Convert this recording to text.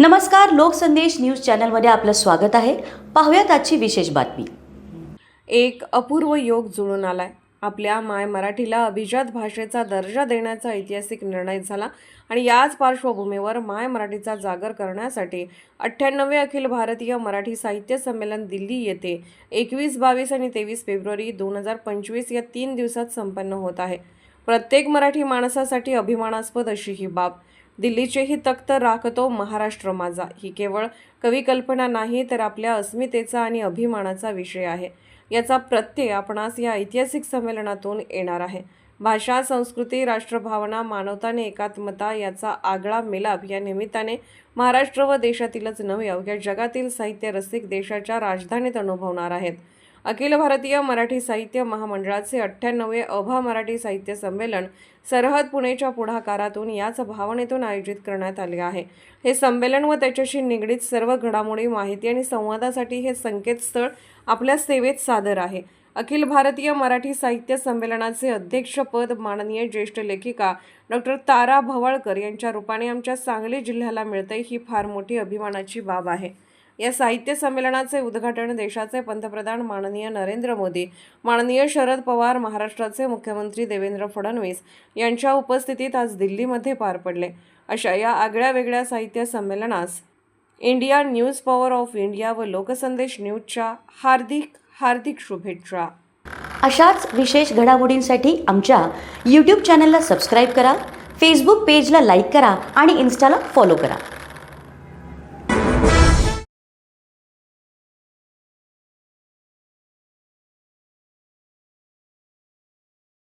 नमस्कार लोकसंदेश न्यूज चॅनलमध्ये आपलं स्वागत आहे. पाहूयात आजची विशेष बातमी. एक अपूर्व योग जुळून आलाय. आपल्या माय मराठीला अभिजात भाषेचा दर्जा देण्याचा ऐतिहासिक निर्णय झाला आणि याच पार्श्वभूमीवर माय मराठीचा जागर करण्यासाठी अठ्ठ्याण्णवे अखिल भारतीय मराठी साहित्य संमेलन दिल्ली येथे एकवीस बावीस आणि तेवीस फेब्रुवारी दोन हजार पंचवीस या तीन दिवसात संपन्न होत आहे. प्रत्येक मराठी माणसासाठी अभिमानास्पद अशी ही बाब. दिल्लीचेही तख्त राखतो महाराष्ट्र माझा. ही केवळ कविकल्पना नाही तर आपल्या अस्मितेचा आणि अभिमानाचा विषय आहे. याचा प्रत्यय आपणास या ऐतिहासिक संमेलनातून येणार आहे. भाषा संस्कृती राष्ट्रभावना मानवता आणि एकात्मता याचा आगळा मिलाप या निमित्ताने महाराष्ट्र व देशातीलच नव्हे अवघ्या जगातील साहित्य रसिक देशाच्या राजधानीत अनुभवणार आहेत. अखिल भारतीय मराठी साहित्य महामंडळाचे अठ्ठ्याण्णवे अभा मराठी साहित्य संमेलन सरहद पुणेच्या पुढाकारातून याच भावनेतून आयोजित करण्यात आले आहे. हे संमेलन व त्याच्याशी निगडीत सर्व घडामोडी माहिती आणि संवादासाठी हे संकेतस्थळ आपल्या सेवेत सादर आहे. अखिल भारतीय मराठी साहित्य संमेलनाचे अध्यक्षपद माननीय ज्येष्ठ लेखिका डॉक्टर तारा भवळकर यांच्या रूपाने आमच्या सांगली जिल्ह्याला मिळते ही फार मोठी अभिमानाची बाब आहे. या साहित्य संमेलनाचे उद्घाटन देशाचे पंतप्रधान माननीय नरेंद्र मोदी माननीय शरद पवार महाराष्ट्राचे मुख्यमंत्री देवेंद्र फडणवीस यांच्या उपस्थितीत आज दिल्लीमध्ये पार पडले. अशा या आगळ्या वेगळ्या साहित्य संमेलनास India news power of India व लोकसंदेश न्यूजच्या हार्दिक हार्दिक शुभेच्छा. अशाच विशेष घडामोडींसाठी आमच्या यूट्यूब चॅनलला सबस्क्राईब करा फेसबुक पेजला लाईक करा आणि इन्स्टाला फॉलो करा.